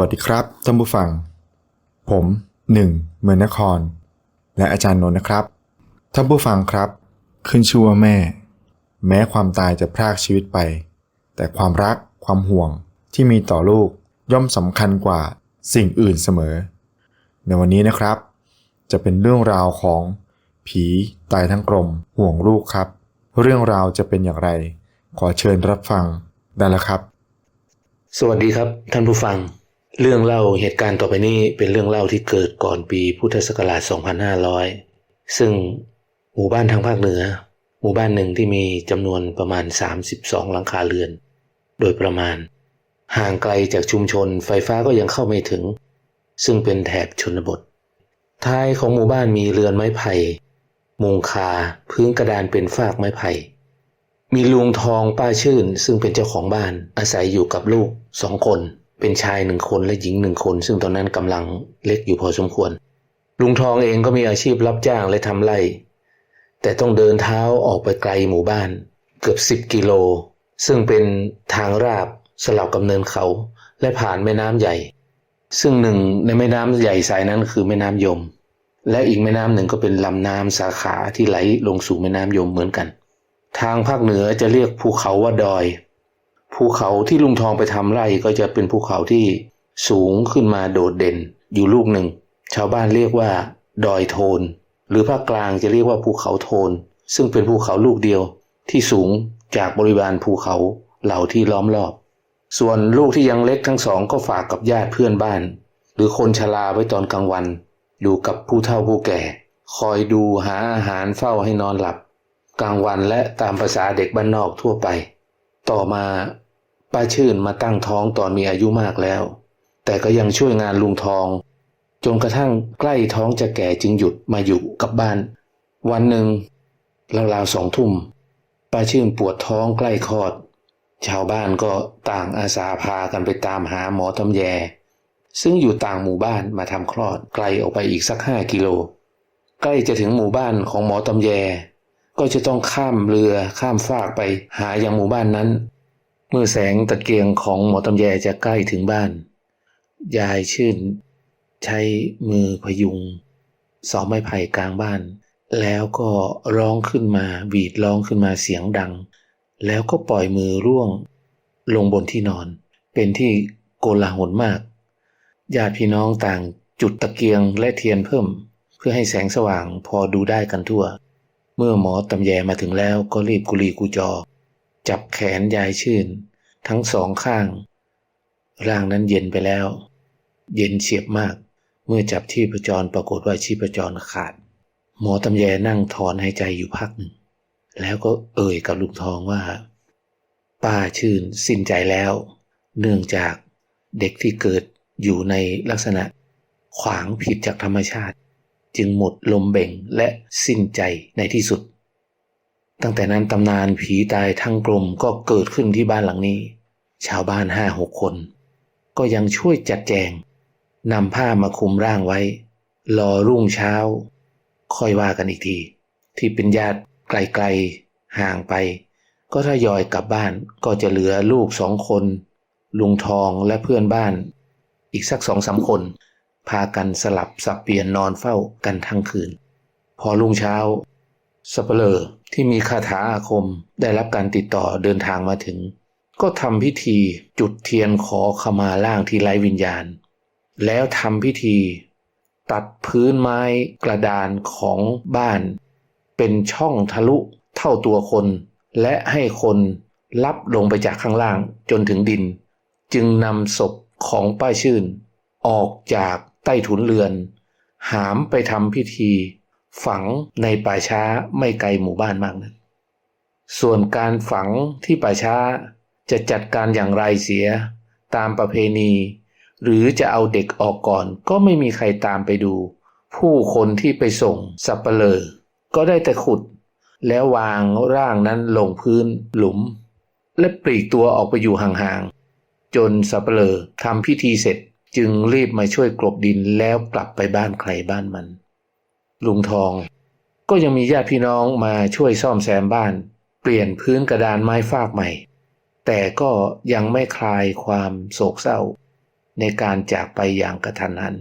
วัสดีครับท่านผู้ฟัง ผมหนึ่งเมืองนคร และอาจารย์นนท์นะครับท่านผู้ฟังครับ ขึ้นชื่อว่าแม่ แม้ความตายจะพรากชีวิตไป แต่ความรักความห่วงที่มีต่อลูกย่อมสำคัญกว่าสิ่งอื่นเสมอ ในวันนี้นะครับ จะเป็นเรื่องราวของผีตายทั้งกลมห่วงลูกครับ เรื่องราวจะเป็นอย่างไร ขอเชิญรับฟังได้แล้วครับ สวัสดีครับท่านผู้ฟัง เรื่องเล่าเหตุการณ์ต่อไปนี้เป็นเรื่องเล่าที่เกิดก่อนปีพุทธศักราช 2500 ซึ่งหมู่บ้านทางภาคเหนือ หมู่บ้านหนึ่งที่มีจำนวนประมาณ 32 หลังคาเรือน โดยประมาณ ห่างไกลจากชุมชนไฟฟ้าก็ยังเข้าไม่ถึง ซึ่งเป็นแถบชนบท ท้ายของหมู่บ้านมีเรือนไม้ไผ่มุงคาพื้นกระดานเป็นฟากไม้ไผ่ มีลุงทองป้าชื่นซึ่งเป็นเจ้าของบ้านอาศัยอยู่กับลูกสองคน เป็นชายหนึ่งคนและหญิงหนึ่งคน ซึ่งตอนนั้นกำลังเล็กอยู่พอสมควร ลุงทองเองก็มีอาชีพรับจ้างและทำไร่ แต่ต้องเดินเท้าออกไปไกลหมู่บ้าน เกือบสิบกิโล ซึ่งเป็นทางราบสลับกับเนินเขา และผ่านแม่น้ำใหญ่ ซึ่งหนึ่งในแม่น้ำใหญ่สายนั้นคือแม่น้ำยม และอีกแม่น้ำหนึ่งก็เป็นลำน้ำสาขาที่ไหลลงสู่แม่น้ำยมเหมือนกัน ทางภาคเหนือจะเรียกภูเขาว่าดอย ภูเขาที่ลุงทองไปทำไร่ก็จะเป็นภูเขาที่สูงขึ้นมาโดดเด่นอยู่ลูกหนึ่ง ชาวบ้านเรียกว่า ดอยโทน หรือภาคกลางจะเรียกว่าภูเขาโทน ซึ่งเป็นภูเขาลูกเดียวที่สูงจากบริวารภูเขาเหล่าที่ล้อมรอบ ส่วนลูกที่ยังเล็กทั้งสองก็ฝากกับญาติเพื่อนบ้าน หรือคนชราไว้ตอนกลางวัน อยู่กับผู้เฒ่าผู้แก่ คอยดูหาอาหารเฝ้าให้นอนหลับ กลางวันและตามภาษาเด็กบ้านนอกทั่วไป ต่อมา ป้าชื่นมาตั้งท้องตอนมีอายุมากแล้ว แต่ก็ยังช่วยงานลุงทอง จนกระทั่งใกล้ท้องจะแก่จึงหยุดมาอยู่กับบ้าน วันหนึ่งราวๆสองทุ่มป้าชื่นปวดท้องใกล้คลอด ชาวบ้านก็ต่างอาสาพากันไปตามหาหมอตำแย ซึ่งอยู่ต่างหมู่บ้านมาทำคลอดไกลออกไปอีกสักห้ากิโล ใกล้จะถึงหมู่บ้านของหมอตำแย ก็จะต้องข้ามเรือข้ามฟากไปหายังหมู่บ้านนั้น เมื่อแสงตะเกียงของหมอตำแยจะใกล้ถึงบ้าน ยายชื่น ใช้มือพยุงเสาไม้ไผ่กลางบ้าน แล้วก็ร้องขึ้นมาบีดร้องขึ้นมาเสียงดัง แล้วก็ปล่อยมือร่วง ลงบนที่นอน เป็นที่โกลาหลมากญาติพี่น้องต่างจุดตะเกียงและเทียนเพิ่ม เพื่อให้แสงสว่างพอดูได้กันทั่ว เมื่อหมอตำแยมาถึงแล้วก็รีบกุลีกุจอ จับแขนยายชื่น ทั้งสองข้าง ร่างนั้นเย็นไปแล้ว เย็นเฉียบมาก เมื่อจับที่ประจรปรากฏว่าชีพจรขาด หมอตำแยนั่งถอนหายใจอยู่พักหนึ่งแล้วก็เอ่ยกับลุงทองว่า ป้าชื่นสิ้นใจแล้ว เนื่องจากเด็กที่เกิดอยู่ในลักษณะขวางผิดจากธรรมชาติ จึงหมดลมเบ่งและสิ้นใจในที่สุด ตั้งแต่นั้นตำนานผีตายทั้งกลมก็เกิดขึ้นที่บ้านหลังนี้ ชาวบ้านห้าหกคน ก็ยังช่วยจัดแจงนำผ้ามาคุมร่างไว้ รอรุ่งเช้า ค่อยว่ากันอีกที ที่เป็นญาติไกลๆห่างไป ก็ทยอยกลับบ้านก็จะเหลือลูกสองคน ลุงทองและเพื่อนบ้าน อีกสักสองสามคน พากันสลับสับเปลี่ยนนอนเฝ้ากันทั้งคืน พอรุ่งเช้า สเปเลอร์ที่มีคาถาอาคมได้รับการติดต่อเดินทางมาถึง ก็ทำพิธีจุดเทียนขอขมาร่างที่ไร้วิญญาณ แล้วทำพิธี ตัดพื้นไม้กระดานของบ้าน เป็นช่องทะลุเท่าตัวคน และให้คนลับลงไปจากข้างล่างจนถึงดิน จึงนำศพของป้าชื่น ออกจากใต้ถุนเรือน หามไปทำพิธี ฝังในป่าช้าไม่ไกลหมู่บ้านมากนักส่วนการฝังที่ป่าช้าจะจัดการอย่างไรเสียตามประเพณี หรือจะเอาเด็กออกก่อนก็ไม่มีใครตามไปดู ผู้คนที่ไปส่งสับเปลอก็ได้แต่ขุด แล้ววางร่างนั้นลงพื้นหลุม และปลีกตัวออกไปอยู่ห่างๆ จนสับเปลอทำพิธีเสร็จจึงรีบมาช่วยกลบดินแล้วกลับไปบ้านใครบ้านมัน ลุงทอง ก็ยังมีญาติพี่น้องมาช่วยซ่อมแซมบ้าน เปลี่ยนพื้นกระดานไม้ฟากใหม่ แต่ก็ยังไม่คลายความโศกเศร้า ในการจากไปอย่างกระทันหัน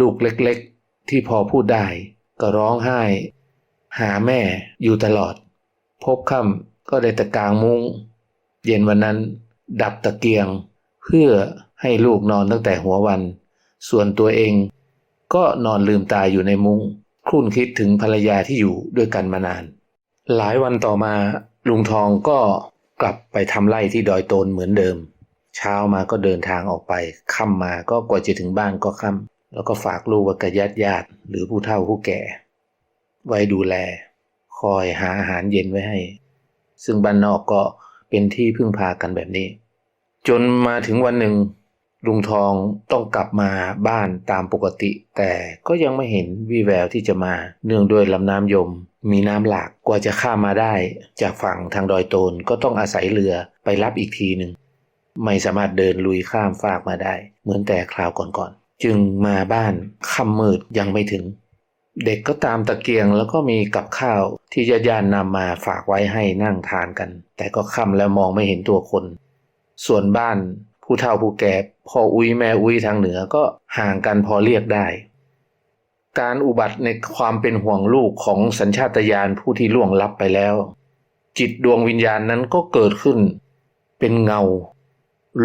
ลูกเล็กๆ ที่พอพูดได้ก็ร้องไห้ หาแม่อยู่ตลอด พบค่ำก็ได้ต่กางมุง้ง เย็นวันนั้นดับตะเกียง เพื่อให้ลูกนอนตั้งแต่หัววัน ส่วนตัวเองก็นอนลืมตาอยู่ในมุง้ง ครุ่นคิดถึงภรรยาที่อยู่ด้วยกันมานาน หลายวันต่อมาลุงทองก็กลับไปทำไร่ที่ดอยโตนเหมือนเดิม เช้ามาก็เดินทางออกไปค่ำมาก็กว่าจะถึงบ้านก็ค่ำแล้วก็ฝากลูกไว้กับญาติญาติหรือผู้เฒ่าผู้แก่ ไว้ดูแล คอยหาอาหารเย็นไว้ให้ ซึ่งบ้านนอกก็เป็นที่พึ่งพากันแบบนี้ จนมาถึงวันหนึ่ง ลุงทองต้องกลับมาบ้านตามปกติ แต่ก็ยังไม่เห็นวีแววที่จะมา เนื่องด้วยลำน้ำยม มีน้ำหลากกว่าจะข้ามมาได้ จากฝั่งทางดอยโตนก็ต้องอาศัยเรือไปรับอีกทีหนึ่งไม่สามารถเดินลุยข้ามฟากมาได้ เหมือนแต่คราวก่อนๆจึงมาบ้านค่ำมืดยังไม่ถึง เด็กก็ตามตะเกียงแล้วก็มีกับข้าวที่ญาติญาตินำมาฝากไว้ให้นั่งทานกัน แต่ก็ค่ำแล้วมองไม่เห็นตัวคน ส่วนบ้าน ผู้เฒ่าผู้แก่พ่ออุ้ยแม่อุ้ยทางเหนือก็ห่างกันพอเรียกได้ การอุบัติในความเป็นห่วงลูกของสัญชาตญาณผู้ที่ล่วงลับไปแล้ว จิตดวงวิญญาณนั้นก็เกิดขึ้น เป็นเงา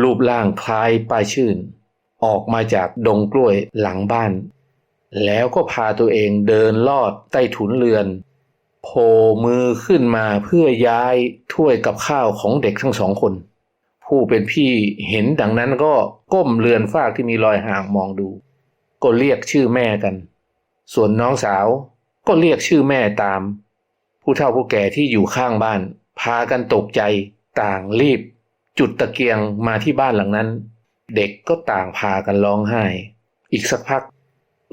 รูปร่างคล้ายป้ายชื่น ออกมาจากดงกล้วยหลังบ้าน แล้วก็พาตัวเองเดินลอดใต้ถุนเรือนโผล่มือขึ้นมาเพื่อย้ายถ้วยกับข้าวของเด็กทั้งสองคน ผู้เป็นพี่เห็นดังนั้นก็ก้มเรือนฟากที่มีรอยห่างมองดู ก็เรียกชื่อแม่กัน ส่วนน้องสาวก็เรียกชื่อแม่ตาม ผู้เฒ่าผู้แก่ที่อยู่ข้างบ้าน พากันตกใจต่างรีบ จุดตะเกียงมาที่บ้านหลังนั้น เด็กก็ต่างพากันร้องไห้ อีกสักพัก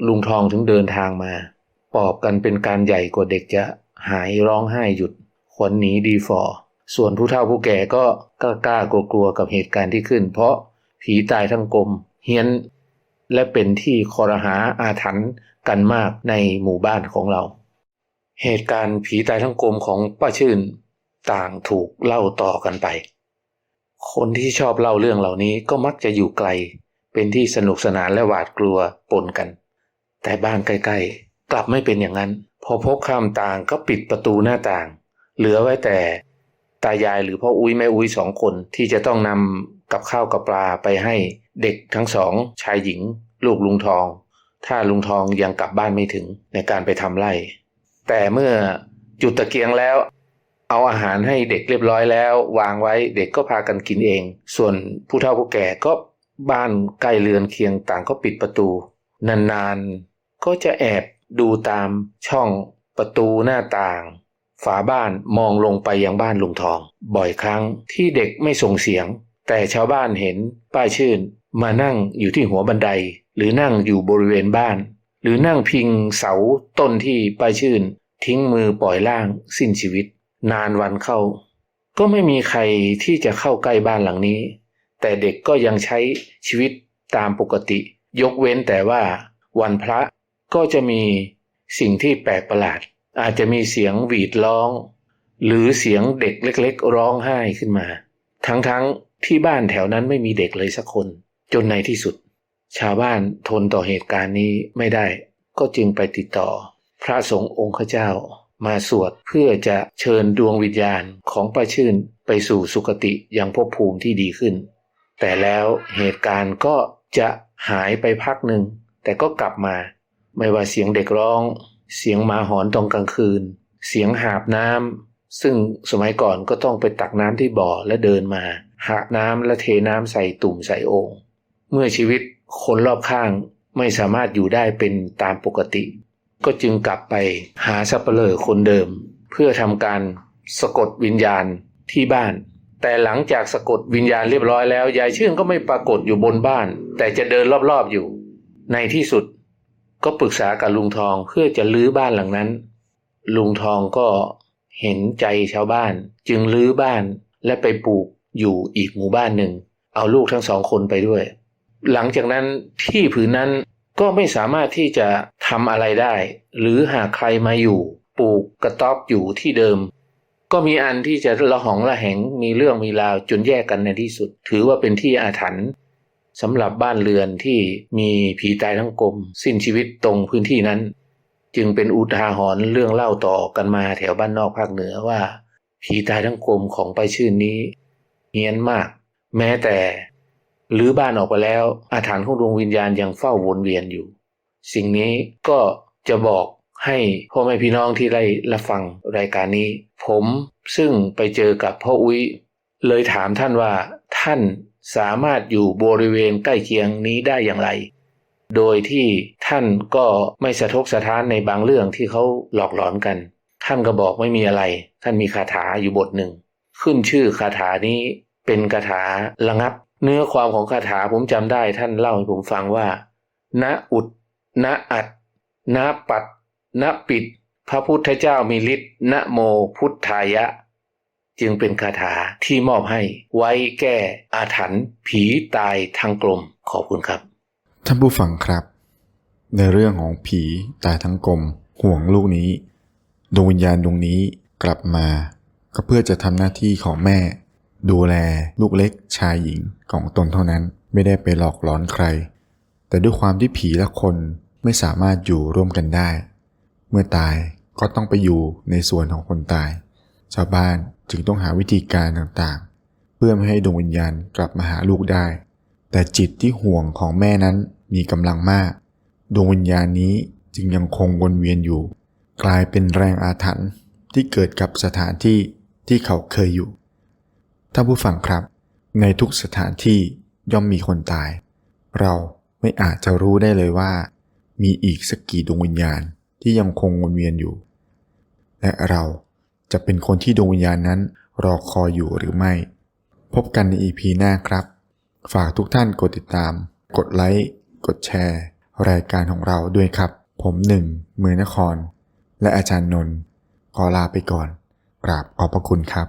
ลุงทองถึงเดินทางมา ปอบกันเป็นการใหญ่กว่าเด็กจะหายร้องไห้หยุดขวัญหนีดีฟอร์ ส่วนผู้เฒ่าผู้แก่ก็กล้ากล้ากลัวกลัวๆกับเหตุการณ์ที่ขึ้น เพราะผีตายทั้งกลมเฮี้ยน และเป็นที่คอรหาอาถรรพ์กันมากในหมู่บ้านของเรา เหตุการณ์ผีตายทั้งกลมของป้าชื่นต่างถูกเล่าต่อกันไป คนที่ชอบเล่าเรื่องเหล่านี้ก็มักจะอยู่ไกล เป็นที่สนุกสนานและหวาดกลัวปนกัน แต่บ้านใกล้ๆกลับไม่เป็นอย่างนั้น พอพบข้ามต่างก็ปิดประตูหน้าต่าง เหลือไว้แต่ ตายายหรือพ่ออุ้ยแม่อุ้ยสองคน ที่จะต้องนำกับข้าวกับปลาไปให้เด็กทั้งสองชายหญิง ลูกลุงทอง ถ้าลุงทองยังกลับบ้านไม่ถึงในการไปทำไร่ แต่เมื่อจุดตะเกียงแล้ว เอาอาหารให้เด็กเรียบร้อยแล้ว วางไว้เด็กก็พากันกินเอง ส่วนผู้เฒ่าผู้แก่ก็บ้านใกล้เรือนเคียงต่างก็ปิดประตู นานๆก็จะแอบดูตามช่องประตูหน้าต่าง ฝาบ้านมองลงไปยังบ้านลุงทอง บ่อยครั้งที่เด็กไม่ส่งเสียง แต่ชาวบ้านเห็นป้าชื่น มานั่งอยู่ที่หัวบันได หรือนั่งอยู่บริเวณบ้าน หรือนั่งพิงเสาต้นที่ป้าชื่น ทิ้งมือปล่อยล่างสิ้นชีวิต นานวันเข้า ก็ไม่มีใครที่จะเข้าใกล้บ้านหลังนี้ แต่เด็กก็ยังใช้ชีวิตตามปกติ ยกเว้นแต่ว่าวันพระก็จะมีสิ่งที่แปลกประหลาด อาจจะมีเสียงหวีดร้อง หรือเสียงเด็กเล็ก ๆ ร้องไห้ขึ้นมา ทั้งๆที่บ้านแถวนั้นไม่มีเด็กเลยสักคน จนในที่สุด ชาวบ้านทนต่อเหตุการณ์นี้ไม่ได้ ก็จึงไปติดต่อ พระสงฆ์องค์ข้าเจ้า มาสวดเพื่อจะเชิญดวงวิญญาณของป้าชื่นไปสู่สุคติยังภพภูมิที่ดีขึ้น แต่แล้วเหตุการณ์ก็จะหายไปพักหนึ่งแต่ก็กลับมา ไม่ว่าเสียงเด็กร้อง เสียงหมาหอนตอนกลางคืน เสียงหาบน้ำซึ่งสมัยก่อนก็ต้องไปตักน้ำที่บ่อและเดินมา หาน้ำและเทน้ำใส่ตุ่มใส่โอ่งเมื่อชีวิตคนรอบข้างไม่สามารถอยู่ได้เป็นตามปกติ ก็จึงกลับไปหาสัปเหร่อคนเดิม เพื่อทำการสะกดวิญญาณที่บ้าน แต่หลังจากสะกดวิญญาณเรียบร้อยแล้ว ยายชื่นก็ไม่ปรากฏอยู่บนบ้าน แต่จะเดินรอบๆอยู่ ในที่สุด ก็ปรึกษากับลุงทองเพื่อจะลื้อบ้านหลังนั้น ลุงทองก็เห็นใจชาวบ้าน จึงลื้อบ้านและไปปลูกอยู่อีกหมู่บ้านหนึ่ง เอาลูกทั้งสองคนไปด้วย หลังจากนั้นที่ผืนนั้นก็ไม่สามารถที่จะทำอะไรได้ หรือหากใครมาอยู่ ปลูกกระต๊อบอยู่ที่เดิม ก็มีอันที่จะละหองละแหงมีเรื่องมีราวจนแยกกันในที่สุด ถือว่าเป็นที่อาถรรพ์ สำหรับบ้านเรือนที่มีผีตายทั้งกลม สิ้นชีวิตตรงพื้นที่นั้น จึงเป็นอุทาหรณ์เรื่องเล่าต่อกันมาแถวบ้านนอกภาคเหนือว่า ผีตายทั้งกลมของไปชื่นนี้เฮี้ยนมาก แม้แต่หรือบ้านออกไปแล้ว อาถรรพ์ของดวงวิญญาณยังเฝ้าวนเวียนอยู่ สิ่งนี้ก็จะบอกให้พ่อแม่พี่น้องที่ได้รับฟังรายการนี้ ผมซึ่งไปเจอกับพ่ออุ้ยเลยถามท่านว่าท่าน สามารถอยู่บริเวณใกล้เคียงนี้ได้อย่างไร โดยที่ท่านก็ไม่สะทกสะท้านในบางเรื่องที่เขาหลอกหลอนกัน ท่านก็บอกไม่มีอะไร ท่านมีคาถาอยู่บทหนึ่ง ขึ้นชื่อคาถานี้เป็นคาถาระงับ เนื้อความของคาถาผมจำได้ท่านเล่าให้ผมฟังว่า ณอุดณอัดณปัดณปิด พระพุทธเจ้ามีฤทธิ์นะโมพุทธายะ จึงเป็นคาถาที่มอบให้ไว้แก้อาถรรพ์ผีตายทางกลมขอบคุณครับ ท่านผู้ฟังครับ ในเรื่องของผีตายทั้งกลมห่วงลูกนี้ดวงวิญญาณดวงนี้กลับมา ก็เพื่อจะทำหน้าที่ของแม่ ดูแลลูกเล็กชายหญิงของตนเท่านั้นไม่ได้ไปหลอกหลอนใคร แต่ด้วยความที่ผีและคนไม่สามารถอยู่ร่วมกันได้ เมื่อตายก็ต้องไปอยู่ในส่วนของคนตาย ชาวบ้านจึงต้องหาวิธีการต่างๆ เพื่อไม่ให้ดวงวิญญาณกลับมาหาลูกได้ แต่จิตที่ห่วงของแม่นั้นมีกำลังมาก ดวงวิญญาณนี้จึงยังคงวนเวียนอยู่ กลายเป็นแรงอาถรรพ์ที่เกิดกับสถานที่ที่เขาเคยอยู่ถ้าผู้ฟังครับ ในทุกสถานที่ย่อมมีคนตาย เราไม่อาจจะรู้ได้เลยว่า มีอีกสักกี่ดวงวิญญาณที่ยังคงวนเวียนอยู่ และเรา จะเป็นคนที่ดวงวิญญาณนั้นรอคอยอยู่หรือไม่ พบกันใน EP หน้าครับ ฝากทุกท่านกดติดตาม กดไลค์ กดแชร์ รายการของเราด้วยครับ ผมหนึ่งมือนคร และอาจารย์นนท์ขอลาไปก่อนกราบขอบพระคุณครับ